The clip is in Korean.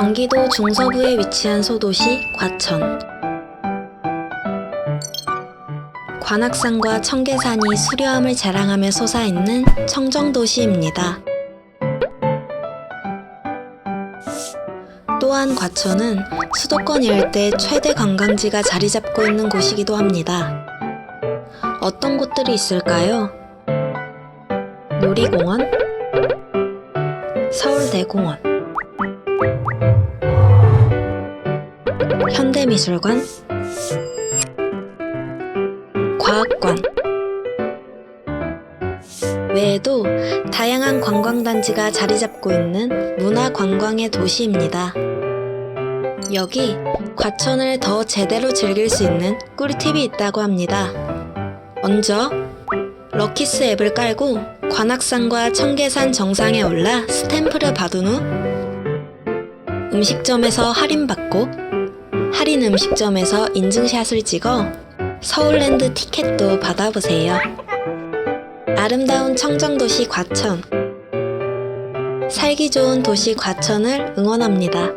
경기도 중서부에 위치한 소도시 과천. 관악산과 청계산이 수려함을 자랑하며 솟아있는 청정도시입니다. 또한 과천은 수도권 일대 최대 관광지가 자리 잡고 있는 곳이기도 합니다. 어떤 곳들이 있을까요? 놀이공원, 서울대공원, 현대미술관, 과학관 외에도 다양한 관광단지가 자리 잡고 있는 문화관광의 도시입니다. 여기 과천을 더 제대로 즐길 수 있는 꿀팁이 있다고 합니다. 먼저 럭키스 앱을 깔고 관악산과 청계산 정상에 올라 스탬프를 받은 후 음식점에서 할인받고 할인 음식점에서 인증샷을 찍어 서울랜드 티켓도 받아보세요. 아름다운 청정도시 과천. 살기 좋은 도시 과천을 응원합니다.